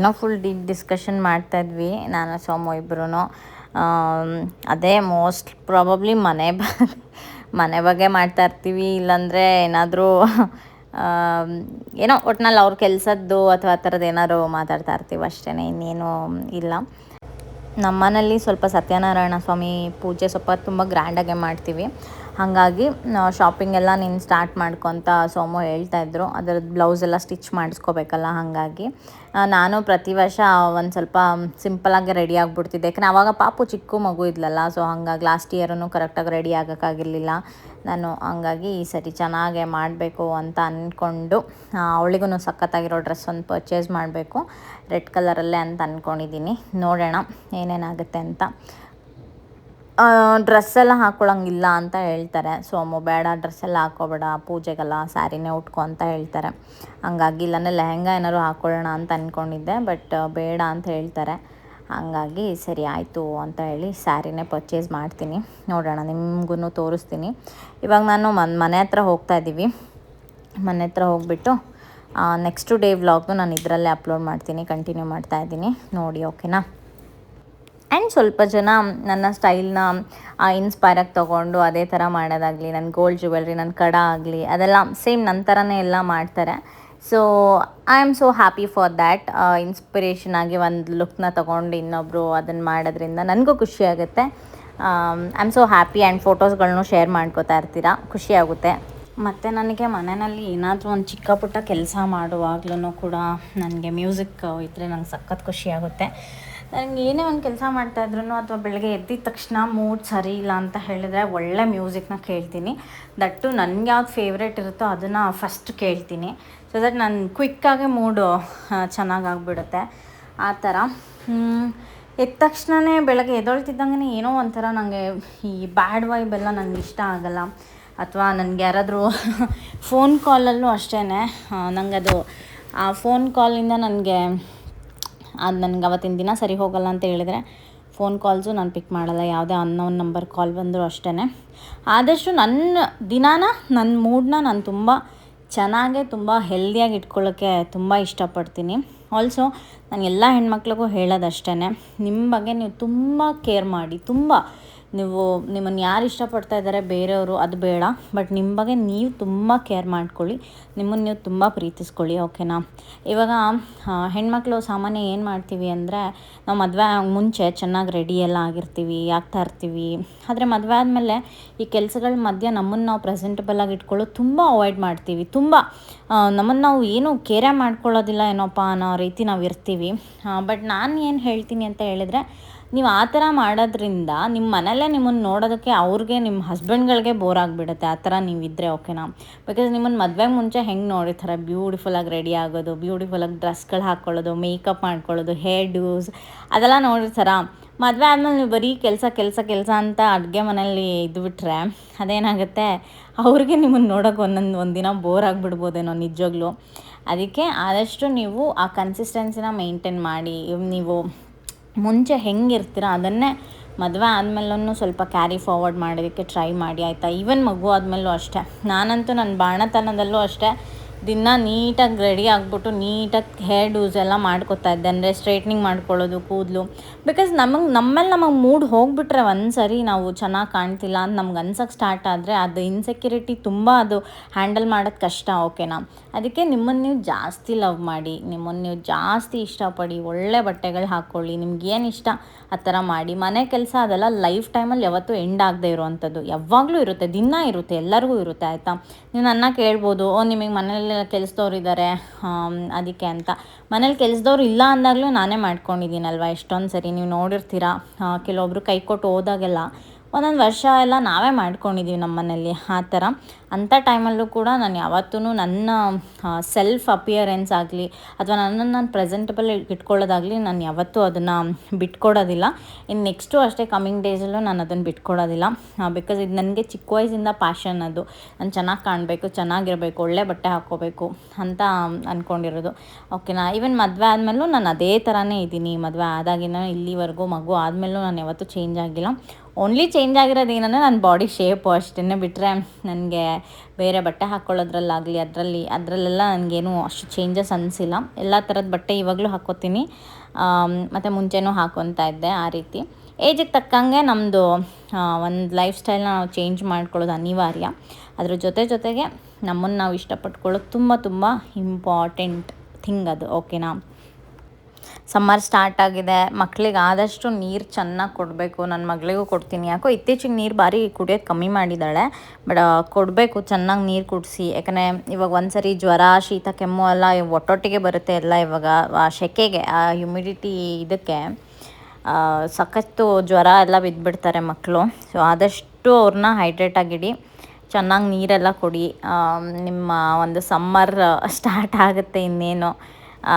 ಏನೋ ಫುಲ್ ಡೀಪ್ ಡಿಸ್ಕಷನ್ ಮಾಡ್ತಾ ಇದ್ವಿ, ನಾನು, ಸೋಮು ಇಬ್ಬರೂ ಅದೇ ಮೋಸ್ಟ್ ಪ್ರಾಬಬ್ಲಿ ಮನೆ ಬ, ಮನೆ ಬಗ್ಗೆ ಮಾಡ್ತಾ ಇರ್ತೀವಿ, ಇಲ್ಲಾಂದರೆ ಏನಾದರೂ ಏನೋ ಒಟ್ನಲ್ಲಿ ಅವ್ರ ಕೆಲಸದ್ದು ಅಥವಾ ಆ ಥರದ್ದು ಏನಾದ್ರು ಮಾತಾಡ್ತಾ ಇರ್ತೀವಿ ಅಷ್ಟೇ ಇನ್ನೇನು ಇಲ್ಲ. ನಮ್ಮನೇಲಿ ಸ್ವಲ್ಪ ಸತ್ಯನಾರಾಯಣ ಸ್ವಾಮಿ ಪೂಜೆ ಸ್ವಲ್ಪ ತುಂಬ ಗ್ರ್ಯಾಂಡಾಗೆ ಮಾಡ್ತೀವಿ. ಹಾಗಾಗಿ ಶಾಪಿಂಗ್ ಎಲ್ಲ ನೀನು ಸ್ಟಾರ್ಟ್ ಮಾಡ್ಕೊತ ಸೋಮು ಹೇಳ್ತಾ ಇದ್ರು. ಅದರದ್ದು ಬ್ಲೌಸ್ ಎಲ್ಲ ಸ್ಟಿಚ್ ಮಾಡಿಸ್ಕೋಬೇಕಲ್ಲ ಹಾಗಾಗಿ. ನಾನು ಪ್ರತಿ ವರ್ಷ ಒಂದು ಸ್ವಲ್ಪ ಸಿಂಪಲಾಗಿ ರೆಡಿ ಆಗಿಬಿಡ್ತಿದ್ದೆ. ಯಾಕಂದರೆ ಆವಾಗ ಪಾಪು ಚಿಕ್ಕ ಮಗು ಇದ್ಲಲ್ಲ ಸೊ ಹಾಗಾಗಿ ಲಾಸ್ಟ್ ಇಯರೂ ಕರೆಕ್ಟಾಗಿ ರೆಡಿ ಆಗೋಕ್ಕಾಗಿರಲಿಲ್ಲ. ನಾನು ಹಂಗಾಗಿ ಈ ಸರಿ ಚೆನ್ನಾಗೆ ಮಾಡಬೇಕು ಅಂತ ಅಂದ್ಕೊಂಡು ಅವಳಿಗೂ ಸಖತ್ತಾಗಿರೋ ಡ್ರೆಸ್ ಒಂದು ಪರ್ಚೇಸ್ ಮಾಡಬೇಕು. ರೆಡ್ ಕಲರಲ್ಲೇ ಅಂತ ಅಂದ್ಕೊಂಡಿದ್ದೀನಿ ನೋಡೋಣ ಏನೇನಾಗುತ್ತೆ ಅಂತ. ಡ್ರೆಸ್ ಎಲ್ಲ ಹಾಕ್ಕೊಳಂಗಿಲ್ಲ ಅಂತ ಹೇಳ್ತಾರೆ. ಸೊ, ಅಮ್ಮ ಬೇಡ ಡ್ರೆಸ್ ಎಲ್ಲ ಹಾಕ್ಕೋಬೇಡ ಪೂಜೆಗೆಲ್ಲ ಸ್ಯಾರಿನೇ ಉಟ್ಕೊ ಅಂತ ಹೇಳ್ತಾರೆ. ಹಂಗಾಗಿ ಇಲ್ಲಾಂದರೆ ಲೆಹೆಂಗಾ ಏನಾದ್ರು ಹಾಕ್ಕೊಳ್ಳೋಣ ಅಂತ ಅಂದ್ಕೊಂಡಿದ್ದೆ ಬಟ್ ಬೇಡ ಅಂತ ಹೇಳ್ತಾರೆ. ಹಂಗಾಗಿ ಸರಿ ಆಯಿತು ಅಂತ ಹೇಳಿ ಸ್ಯಾರಿನೇ ಪರ್ಚೇಸ್ ಮಾಡ್ತೀನಿ. ನೋಡೋಣ ನಿಮ್ಗೂ ತೋರಿಸ್ತೀನಿ. ಇವಾಗ ನಾನು ಮನ್, ಮನೆ ಹತ್ರ ಹೋಗ್ತಾ ಇದ್ದೀವಿ. ಮನೆ ಹತ್ರ ಹೋಗ್ಬಿಟ್ಟು ನೆಕ್ಸ್ಟು ಡೇ ವ್ಲಾಗ್ನು ನಾನು ಇದರಲ್ಲೇ ಅಪ್ಲೋಡ್ ಮಾಡ್ತೀನಿ ಕಂಟಿನ್ಯೂ ಮಾಡ್ತಾ ಇದ್ದೀನಿ. ನೋಡಿ ಓಕೆನಾ ಆ್ಯಂಡ್ ಸ್ವಲ್ಪ ಜನ ನನ್ನ ಸ್ಟೈಲ್ನ ಇನ್ಸ್ಪೈರಾಗಿ ತೊಗೊಂಡು ಅದೇ ಥರ ಮಾಡೋದಾಗಲಿ ನನ್ನ ಗೋಲ್ಡ್ ಜ್ಯುವೆಲ್ರಿ ನನ್ನ ಕಡ ಆಗಲಿ, ಅದೆಲ್ಲ ಸೇಮ್ ನನ್ನ ಥರನೇ ಎಲ್ಲ ಮಾಡ್ತಾರೆ. So I am so happy for that inspiration ಆಗಿ ಒಂದು ಲುಕ್ನ ತೊಗೊಂಡು ಇನ್ನೊಬ್ಬರು ಅದನ್ನು ಮಾಡೋದ್ರಿಂದ ನನಗೂ ಖುಷಿ ಆಗುತ್ತೆ. I am so happy and ಫೋಟೋಸ್ಗಳನ್ನೂ share ಮಾಡ್ಕೋತಾ ಇರ್ತೀರಾ ಖುಷಿಯಾಗುತ್ತೆ ಮತ್ತು ನನಗೆ ಮನೆಯಲ್ಲಿ ಏನಾದರೂ ಒಂದು ಚಿಕ್ಕ ಪುಟ್ಟ ಕೆಲಸ ಮಾಡುವಾಗ್ಲೂ ಕೂಡ ನನಗೆ ಮ್ಯೂಸಿಕ್ ಇದ್ದರೆ ನಂಗೆ ಸಖತ್ ಖುಷಿ ಆಗುತ್ತೆ. ನನಗೆ ಏನೇ ಒಂದು ಕೆಲಸ ಮಾಡ್ತಾ ಇದ್ರೂ ಅಥವಾ ಬೆಳಗ್ಗೆ ಎದ್ದಿದ ತಕ್ಷಣ ಮೂಡ್ ಸರಿ ಇಲ್ಲ ಅಂತ ಹೇಳಿದ್ರೆ ಒಳ್ಳೆ ಮ್ಯೂಸಿಕ್ನ ಕೇಳ್ತೀನಿ. ದಟ್ಟು ನನಗೆ ಯಾವ್ದು ಫೇವ್ರೇಟ್ ಇರುತ್ತೋ ಅದನ್ನು ಫಸ್ಟ್ ಕೇಳ್ತೀನಿ. ಸೊ ದಟ್ ನಾನು ಕ್ವಿಕ್ಕಾಗಿ ಮೂಡು ಚೆನ್ನಾಗಾಗ್ಬಿಡುತ್ತೆ. ಆ ಥರ. ಎದ್ದ ತಕ್ಷಣವೇ ಬೆಳಗ್ಗೆ ಎದೊಳ್ತಿದ್ದಂಗೆ ಏನೋ ಒಂಥರ ನನಗೆ ಈ ಬ್ಯಾಡ್ ವೈಬ್ ಎಲ್ಲ ನನಗೆ ಇಷ್ಟ ಆಗಲ್ಲ. ಅಥವಾ ನನಗೆ ಯಾರಾದರೂ ಫೋನ್ ಕಾಲಲ್ಲೂ ಅಷ್ಟೇ ನನಗದು ಆ ಫೋನ್ ಕಾಲಿಂದ ನನಗೆ ಅದು ನನಗೆ ಅವತ್ತಿನ ದಿನ ಸರಿ ಹೋಗಲ್ಲ ಅಂತ ಹೇಳಿದರೆ ಫೋನ್ ಕಾಲ್ಸು ನಾನು ಪಿಕ್ ಮಾಡಲ್ಲ, ಯಾವುದೇ ಅನ್ನೋನ್ ನಂಬರ್ ಕಾಲ್ ಬಂದರೂ ಅಷ್ಟೇ ಆದಷ್ಟು ನನ್ನ ದಿನಾನ ನನ್ನ ಮೂಡನ್ನ ನಾನು ತುಂಬ ಚೆನ್ನಾಗೆ, ತುಂಬ ಹೆಲ್ದಿಯಾಗಿ ಇಟ್ಕೊಳ್ಳೋಕ್ಕೆ ತುಂಬ ಇಷ್ಟಪಡ್ತೀನಿ. ಆಲ್ಸೋ ನಾನು ಎಲ್ಲ ಹೆಣ್ಮಕ್ಳಿಗೂ ಹೇಳೋದಷ್ಟೇ ನಿಮ್ಮ ಬಗ್ಗೆ ನೀವು ತುಂಬ ಕೇರ್ ಮಾಡಿ, ತುಂಬ ನೀವು ನಿಮ್ಮನ್ನು ಯಾರು ಇಷ್ಟಪಡ್ತಾ ಇದ್ದಾರೆ ಬೇರೆಯವರು, ಅದು ಬೇಡ. ಬಟ್ ನಿಮ್ಮ ಬಗ್ಗೆ ನೀವು ತುಂಬ ಕೇರ್ ಮಾಡ್ಕೊಳ್ಳಿ. ನಿಮ್ಮನ್ನು ನೀವು ತುಂಬ ಪ್ರೀತಿಸ್ಕೊಳ್ಳಿ ಓಕೆನಾ ಇವಾಗ ಹೆಣ್ಮಕ್ಳು ಸಾಮಾನ್ಯ ಏನು ಮಾಡ್ತೀವಿ ಅಂದರೆ, ನಾವು ಮದುವೆ ಮುಂಚೆ ಚೆನ್ನಾಗಿ ರೆಡಿ ಎಲ್ಲ ಆಗಿರ್ತೀವಿ, ಆಗ್ತಾ ಇರ್ತೀವಿ. ಆದರೆ ಮದುವೆ ಆದಮೇಲೆ ಈ ಕೆಲಸಗಳ ಮಧ್ಯೆ ನಮ್ಮನ್ನು ನಾವು ಪ್ರೆಸೆಂಟಬಲ್ ಆಗಿ ಇಟ್ಕೊಳ್ಳೋದು ತುಂಬ ಅವಾಯ್ಡ್ ಮಾಡ್ತೀವಿ. ತುಂಬ ನಮ್ಮನ್ನು ನಾವು ಏನು ಕೇರೇ ಮಾಡ್ಕೊಳ್ಳೋದಿಲ್ಲ ಏನೋಪ್ಪ ಅನ್ನೋ ರೀತಿ ನಾವು ಇರ್ತೀವಿ. ಬಟ್ ನಾನು ಏನು ಹೇಳ್ತೀನಿ ಅಂತ ಹೇಳಿದರೆ ನೀವು ಆ ಥರ ಮಾಡೋದ್ರಿಂದ ನಿಮ್ಮ ಮನೆಯಲ್ಲೇ ನಿಮ್ಮನ್ನು ನೋಡೋದಕ್ಕೆ ಅವ್ರಿಗೆ ನಿಮ್ಮ ಹಸ್ಬೆಂಡ್ಗಳಿಗೆ ಬೋರ್ ಆಗಿಬಿಡುತ್ತೆ. ಆ ಥರ ನೀವಿದ್ದರೆ ಓಕೆನಾ ಬಿಕಾಸ್ ನಿಮ್ಮನ್ನು ಮದುವೆಗೆ ಮುಂಚೆ ಹೆಂಗೆ ನೋಡಿರ್ತಾರೆ? ಬ್ಯೂಟಿಫುಲ್ಲಾಗಿ ರೆಡಿ ಆಗೋದು ಬ್ಯೂಟಿಫುಲ್ಲಾಗಿ ಡ್ರೆಸ್ಗಳು ಹಾಕ್ಕೊಳ್ಳೋದು ಮೇಕಪ್ ಮಾಡ್ಕೊಳ್ಳೋದು ಹೇರ್ ಡ್ಯೂಸ್ ಅದೆಲ್ಲ ನೋಡಿರ್ತಾರ? ಮದುವೆ ಆದಮೇಲೆ ನೀವು ಬರೀ ಕೆಲಸ ಕೆಲಸ ಕೆಲಸ ಅಂತ ಅಡುಗೆ ಮನೇಲಿ ಇದ್ಬಿಟ್ರೆ ಅದೇನಾಗುತ್ತೆ? ಅವ್ರಿಗೆ ನಿಮ್ಮನ್ನು ನೋಡೋಕೆ ಒಂದೊಂದು, ಒಂದಿನ ಬೋರ್ ಆಗಿಬಿಡ್ಬೋದೇನೋ ನಿಜವಾಗ್ಲೂ. ಅದಕ್ಕೆ ಆದಷ್ಟು ನೀವು ಆ ಕನ್ಸಿಸ್ಟೆನ್ಸಿನ ಮೇಂಟೈನ್ ಮಾಡಿ. ನೀವು ಮುಂಚೆ ಹೆಂಗಿರ್ತೀರ ಅದನ್ನೇ ಮದುವೆ ಆದಮೇಲೂ ಸ್ವಲ್ಪ ಕ್ಯಾರಿ ಫಾರ್ವರ್ಡ್ ಮಾಡೋದಕ್ಕೆ ಟ್ರೈ ಮಾಡಿ, ಆಯಿತಾ? ಈವನ್ ಮಗು ಆದಮೇಲೂ ಅಷ್ಟೇ. ನಾನಂತೂ ನನ್ನ ಬಾಣತನದಲ್ಲೂ ಅಷ್ಟೇ. ದಿನ ನೀಟಾಗಿ ರೆಡಿ ಆಗಿಬಿಟ್ಟು ನೀಟಾಗಿ ಹೇರ್ ಡೂಸ್ ಎಲ್ಲ ಮಾಡ್ಕೊತಾ ಇದ್ದೆ. ಅಂದರೆ ಸ್ಟ್ರೈಟ್ನಿಂಗ್ ಮಾಡ್ಕೊಳ್ಳೋದು, ಕೂದಲು. ಬಿಕಾಸ್ ನಮಗೆ ನಮ್ಮಲ್ಲಿ ನಮಗೆ ಮೂಡ್ ಹೋಗಿಬಿಟ್ರೆ ಒಂದು ಸರಿ ನಾವು ಚೆನ್ನಾಗಿ ಕಾಣ್ತಿಲ್ಲ ಅಂತ ನಮ್ಗೆ ಅನ್ಸಕ್ಕೆ ಸ್ಟಾರ್ಟ್ ಆದರೆ ಅದು ಇನ್ಸೆಕ್ಯೂರಿಟಿ ತುಂಬ ಅದು ಹ್ಯಾಂಡಲ್ ಮಾಡೋದು ಕಷ್ಟ ಓಕೆನಾ ಅದಕ್ಕೆ ನಿಮ್ಮನ್ನು ನೀವು ಜಾಸ್ತಿ ಲವ್ ಮಾಡಿ ನಿಮ್ಮನ್ನು ನೀವು ಜಾಸ್ತಿ ಇಷ್ಟಪಡಿ ಒಳ್ಳೆ ಬಟ್ಟೆಗಳು ಹಾಕ್ಕೊಳ್ಳಿ ನಿಮ್ಗೆ ಏನು ಇಷ್ಟ ಆ ಥರ ಮಾಡಿ. ಮನೆ ಕೆಲಸ ಅದೆಲ್ಲ ಲೈಫ್ ಟೈಮಲ್ಲಿ ಯಾವತ್ತೂ ಎಂಡ್ ಆಗದೆ ಇರುವಂಥದ್ದು ಯಾವಾಗಲೂ ಇರುತ್ತೆ, ದಿನ ಇರುತ್ತೆ, ಎಲ್ಲರಿಗೂ ಇರುತ್ತೆ, ಆಯಿತಾ? ನೀವು ನನ್ನ ಕೇಳ್ಬೋದು, ಓ ನಿಮಗೆ ಮನೇಲಿ ಕೆಲಸದವ್ರು ಇದ್ದಾರೆ ಅದಕ್ಕೆ ಅಂತ. ಮನೇಲಿ ಕೆಲಸದವ್ರು ಇಲ್ಲ ಅಂದಾಗಲೂ ನಾನೇ ಮಾಡ್ಕೊಂಡಿದ್ದೀನಲ್ವ ಎಷ್ಟೊಂದು ಸರಿ ನೀವು ನೋಡಿರ್ತೀರ ಕೆಲವೊಬ್ಬರು ಕೈ ಕೊಟ್ಟು ಹೋದಾಗೆಲ್ಲ. ಒಂದೊಂದು ವರ್ಷ ಎಲ್ಲ ನಾವೇ ಮಾಡ್ಕೊಂಡಿದ್ದೀವಿ ನಮ್ಮ ಮನೆಯಲ್ಲಿ ಆ ಥರ. ಅಂಥ ಟೈಮಲ್ಲೂ ಕೂಡ ನಾನು ಯಾವತ್ತೂ ನನ್ನ ಸೆಲ್ಫ್ ಅಪಿಯರೆನ್ಸ್ ಆಗಲಿ ಅಥವಾ ನನ್ನನ್ನು ನಾನು ಪ್ರೆಸೆಂಟಬಲ್ ಇಟ್ಕೊಳ್ಳೋದಾಗಲಿ ನಾನು ಯಾವತ್ತೂ ಅದನ್ನು ಬಿಟ್ಕೊಡೋದಿಲ್ಲ. ಇನ್ನು ನೆಕ್ಸ್ಟು ಅಷ್ಟೇ ಕಮ್ಮಿಂಗ್ ಡೇಸಲ್ಲೂ ನಾನು ಅದನ್ನು ಬಿಟ್ಕೊಡೋದಿಲ್ಲ. ಬಿಕಾಸ್ ಇದು ನನಗೆ ಚಿಕ್ಕ ವಯಸ್ಸಿಂದ ಪ್ಯಾಷನ್ ಅದು. ನಾನು ಚೆನ್ನಾಗಿ ಕಾಣಬೇಕು, ಚೆನ್ನಾಗಿರಬೇಕು, ಒಳ್ಳೆ ಬಟ್ಟೆ ಹಾಕ್ಕೋಬೇಕು ಅಂತ ಅಂದ್ಕೊಂಡಿರೋದು ಓಕೆನಾ ಈವನ್ ಮದುವೆ ಆದಮೇಲೂ ನಾನು ಅದೇ ಥರನೇ ಇದ್ದೀನಿ. ಮದುವೆ ಆದಾಗಿನ ಇಲ್ಲಿವರೆಗೂ ಮಗು ಆದಮೇಲೂ ನಾನು ಯಾವತ್ತೂ ಚೇಂಜ್ ಆಗಿಲ್ಲ. ಓನ್ಲಿ ಚೇಂಜ್ ಆಗಿರೋದು ಏನಂದರೆ ನನ್ನ ಬಾಡಿ ಶೇಪು ಅಷ್ಟೇ ಬಿಟ್ಟರೆ ನನಗೆ ಬೇರೆ ಬಟ್ಟೆ ಹಾಕ್ಕೊಳ್ಳೋದ್ರಲ್ಲಾಗಲಿ ಅದರಲ್ಲಿ ಅದರಲ್ಲೆಲ್ಲ ನನಗೇನು ಅಷ್ಟು ಚೇಂಜಸ್ ಅನಿಸಿಲ್ಲ. ಎಲ್ಲ ಥರದ ಬಟ್ಟೆ ಇವಾಗಲೂ ಹಾಕ್ಕೋತೀನಿ ಮತ್ತು ಮುಂಚೆನೂ ಹಾಕ್ಕೊತಾ ಇದ್ದೆ ಆ ರೀತಿ. ಏಜಿಗೆ ತಕ್ಕಂಗೆ ನಮ್ಮದು ಒಂದು ಲೈಫ್ ಸ್ಟೈಲ್ನ ನಾವು ಚೇಂಜ್ ಮಾಡ್ಕೊಳ್ಳೋದು ಅನಿವಾರ್ಯ. ಅದ್ರ ಜೊತೆ ಜೊತೆಗೆ ನಮ್ಮನ್ನು ನಾವು ಇಷ್ಟಪಟ್ಕೊಳ್ಳೋದು ತುಂಬ ತುಂಬ ಇಂಪಾರ್ಟೆಂಟ್ ಥಿಂಗ್ ಅದು ಓಕೆನಾ ಸಮ್ಮರ್ ಸ್ಟಾರ್ಟ್ ಆಗಿದೆ. ಮಕ್ಳಿಗೆ ಆದಷ್ಟು ನೀರು ಚೆನ್ನಾಗಿ ಕೊಡಬೇಕು. ನನ್ನ ಮಗಳಿಗೂ ಕೊಡ್ತೀನಿ. ಯಾಕೋ ಇತ್ತೀಚಿಗೆ ನೀರು ಭಾರಿ ಕುಡಿಯೋದು ಕಮ್ಮಿ ಮಾಡಿದ್ದಾಳೆ ಬಟ್ ಕೊಡಬೇಕು. ಚೆನ್ನಾಗಿ ನೀರು ಕುಡಿಸಿ. ಯಾಕಂದರೆ ಇವಾಗ ಒಂದು ಸರಿ ಜ್ವರ, ಶೀತ, ಕೆಮ್ಮು ಎಲ್ಲ ಒಟ್ಟೊಟ್ಟಿಗೆ ಬರುತ್ತೆ ಎಲ್ಲ ಇವಾಗ. ಆ, ಸೆಕೆಗೆ, ಆ ಹ್ಯುಮಿಡಿಟಿ ಇದಕ್ಕೆ ಸಖತ್ತು ಜ್ವರ ಎಲ್ಲ ಬಿದ್ದುಬಿಡ್ತಾರೆ ಮಕ್ಕಳು ಸೊ ಆದಷ್ಟು ಅವ್ರನ್ನ ಹೈಡ್ರೇಟ್ ಆಗಿಡಿ. ಚೆನ್ನಾಗಿ ನೀರೆಲ್ಲ ಕೊಡಿ. ನಿಮ್ಮ ಒಂದು ಸಮ್ಮರ್ ಸ್ಟಾರ್ಟ್ ಆಗುತ್ತೆ ಇನ್ನೇನು.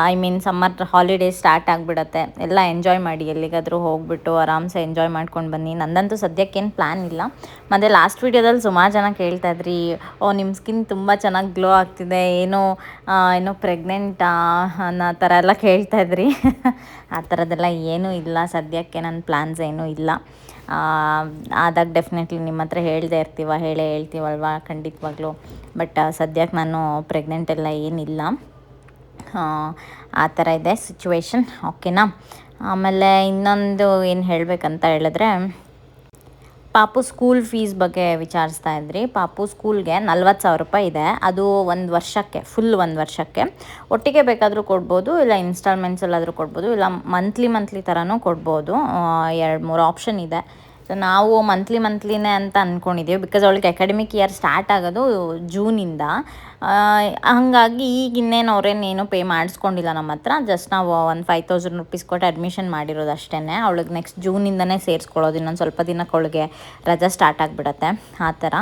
I mean summer holidays start ಆಗಿಬಿಡತ್ತೆ. ಎಲ್ಲ ಎಂಜಾಯ್ ಮಾಡಿ, ಎಲ್ಲಿಗಾದರೂ ಹೋಗ್ಬಿಟ್ಟು ಆರಾಮ್ಸೆ ಎಂಜಾಯ್ ಮಾಡ್ಕೊಂಡು ಬನ್ನಿ. ನಂದಂತೂ ಸದ್ಯಕ್ಕೇನು ಪ್ಲ್ಯಾನ್ ಇಲ್ಲ. ಮತ್ತು ಲಾಸ್ಟ್ ವೀಡಿಯೋದಲ್ಲಿ ಸುಮಾರು ಜನ ಕೇಳ್ತಾ ಇದ್ರಿ, ಓ ನಿಮ್ಮ ಸ್ಕಿನ್ ತುಂಬ ಚೆನ್ನಾಗಿ ಗ್ಲೋ ಆಗ್ತಿದೆ. ಏನೋ ಏನೋ ಪ್ರೆಗ್ನೆಂಟಾ ಅನ್ನೋ ಥರ ಎಲ್ಲ ಕೇಳ್ತಾ ಇದ್ರಿ. ಆ ಥರದ್ದೆಲ್ಲ ಏನೂ ಇಲ್ಲ. ಸದ್ಯಕ್ಕೆ ನನ್ನ ಪ್ಲ್ಯಾನ್ಸ್ ಏನೂ ಇಲ್ಲ. ಆದಾಗ ಡೆಫಿನೆಟ್ಲಿ ನಿಮ್ಮ ಹತ್ರ ಹೇಳ್ದೆ ಇರ್ತೀವ, ಹೇಳೇ ಹೇಳ್ತೀವಲ್ವಾ ಖಂಡಿತವಾಗ್ಲೂ. ಬಟ್ ಸದ್ಯಕ್ಕೆ ನಾನು ಪ್ರೆಗ್ನೆಂಟ್ ಎಲ್ಲ ಏನಿಲ್ಲ. ಆ, ಥರ ಇದೆ ಸಿಚುವೇಶನ್ ಓಕೆನಾ ಆಮೇಲೆ ಇನ್ನೊಂದು ಏನು ಹೇಳಬೇಕಂತ ಹೇಳಿದ್ರೆ ಪಾಪು ಸ್ಕೂಲ್ ಫೀಸ್ ಬಗ್ಗೆ ವಿಚಾರಿಸ್ತಾ ಇದ್ರಿ. ಪಾಪು ಸ್ಕೂಲ್ಗೆ ನಲ್ವತ್ತು ಸಾವಿರ ರೂಪಾಯಿ ಇದೆ. ಅದು ಒಂದು ವರ್ಷಕ್ಕೆ ಫುಲ್ ಒಂದು ವರ್ಷಕ್ಕೆ. ಒಟ್ಟಿಗೆ ಬೇಕಾದರೂ ಕೊಡ್ಬೋದು ಇಲ್ಲ ಇನ್ಸ್ಟಾಲ್ಮೆಂಟ್ಸಲ್ಲಾದರೂ ಕೊಡ್ಬೋದು ಇಲ್ಲ ಮಂತ್ಲಿ ಮಂತ್ಲಿ ಥರನೂ ಕೊಡ್ಬೋದು. ಎರಡು ಮೂರು ಆಪ್ಷನ್ ಇದೆ. ಸೊ ನಾವು ಮಂತ್ಲಿ ಮಂತ್ಲಿನೇ ಅಂತ ಅಂದ್ಕೊಂಡಿದ್ದೀವಿ ಬಿಕಾಸ್ ಅವಳಿಗೆ ಅಕಾಡೆಮಿಕ್ ಇಯರ್ ಸ್ಟಾರ್ಟ್ ಆಗೋದು ಜೂನಿಂದ ಹಾಗಾಗಿ ಈಗಿನ್ನೇನು ಅವ್ರೇನೇನು ಪೇ ಮಾಡಿಸ್ಕೊಂಡಿಲ್ಲ ನಮ್ಮ ಹತ್ರ. ಜಸ್ಟ್ ನಾವು ಒಂದು ಫೈವ್ ತೌಸಂಡ್ ರುಪೀಸ್ ಕೊಟ್ಟು ಅಡ್ಮಿಷನ್ ಮಾಡಿರೋದು ಅಷ್ಟೇ ಅವಳಿಗೆ ನೆಕ್ಸ್ಟ್ ಜೂನಿಂದನೇ ಸೇರಿಸ್ಕೊಳ್ಳೋದು. ಇನ್ನೊಂದು ಸ್ವಲ್ಪ ದಿನಕ್ಕೆ ಅವಳಿಗೆ ರಜಾ ಸ್ಟಾರ್ಟ್ ಆಗಿಬಿಡತ್ತೆ. ಆ ಥರ.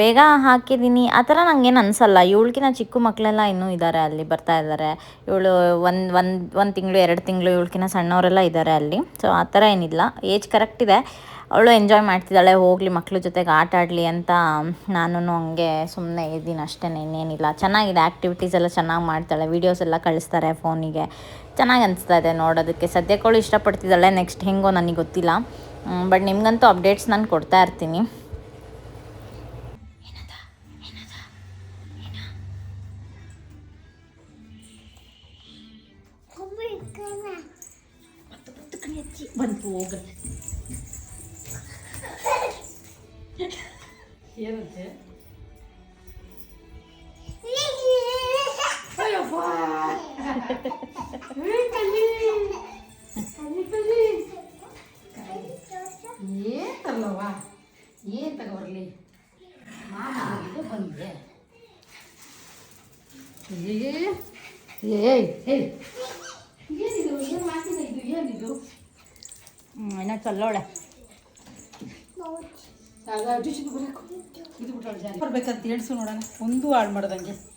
ಬೇಗ ಹಾಕಿದ್ದೀನಿ ಆ ಥರ ನನಗೇನು ಅನಿಸಲ್ಲ. ಇವಳಿಗಿನ ಚಿಕ್ಕ ಮಕ್ಕಳೆಲ್ಲ ಇನ್ನೂ ಇದ್ದಾರೆ ಅಲ್ಲಿ, ಬರ್ತಾ ಇದ್ದಾರೆ ಇವಳು ಒಂದು ಒಂದು ಒಂದು ತಿಂಗಳು, ಎರಡು ತಿಂಗಳು ಇವಳಿಗಿನ ಸಣ್ಣವರೆಲ್ಲ ಇದ್ದಾರೆ ಅಲ್ಲಿ. ಸೊ ಆ ಥರ ಏನಿಲ್ಲ. ಏಜ್ ಕರೆಕ್ಟ್ ಇದೆ. ಅವಳು ಎಂಜಾಯ್ ಮಾಡ್ತಿದ್ದಾಳೆ ಹೋಗಲಿ ಮಕ್ಕಳ ಜೊತೆಗೆ ಆಟ ಆಡಲಿ ಅಂತ ನಾನು ಹಂಗೆ ಸುಮ್ಮನೆ ಇದ್ದೀನಿ ಅಷ್ಟೇ ಇನ್ನೇನಿಲ್ಲ. ಚೆನ್ನಾಗಿದೆ ಆ್ಯಕ್ಟಿವಿಟೀಸ್ ಎಲ್ಲ ಚೆನ್ನಾಗಿ ಮಾಡ್ತಾಳೆ ವೀಡಿಯೋಸ್ ಎಲ್ಲ ಕಳಿಸ್ತಾರೆ ಫೋನಿಗೆ. ಚೆನ್ನಾಗಿ ಅನಿಸ್ತಾ ಇದೆ ನೋಡೋದಕ್ಕೆ. ಸದ್ಯಕ್ಕೆ ಅವಳು ಇಷ್ಟಪಡ್ತಿದ್ದಾಳೆ ನೆಕ್ಸ್ಟ್ ಹೆಂಗೋ ನನಗೆ ಗೊತ್ತಿಲ್ಲ. ಬಟ್ ನಿಮಗಂತೂ ಅಪ್ಡೇಟ್ಸ್ ನಾನು ಕೊಡ್ತಾ ಇರ್ತೀನಿ. ಬಂತು ಹೋಗ್ರಿ ಏನಂತೆ? ಏನ್ ತರ್ಲವ್ವ? ಏನ್ ತಗೋಬರ್ಲಿ ಮಾಮೂಲಿ ಬಂದೆ. ಏ ಏಯ್ ಏಯ್ ಏನಿದು? ಏನು ಮಾಡ್ತಿದ್ದ ಇದು? ಏನಿದು? ಏನೋ ಚಲ್ಲೋಳೆ. ಬರ್ಬೇಕಂತ ಹೇಳ್ಸು ನೋಡೋಣ. ಒಂದು ಹಾಳು ಮಾಡ್ದಂಗೆ.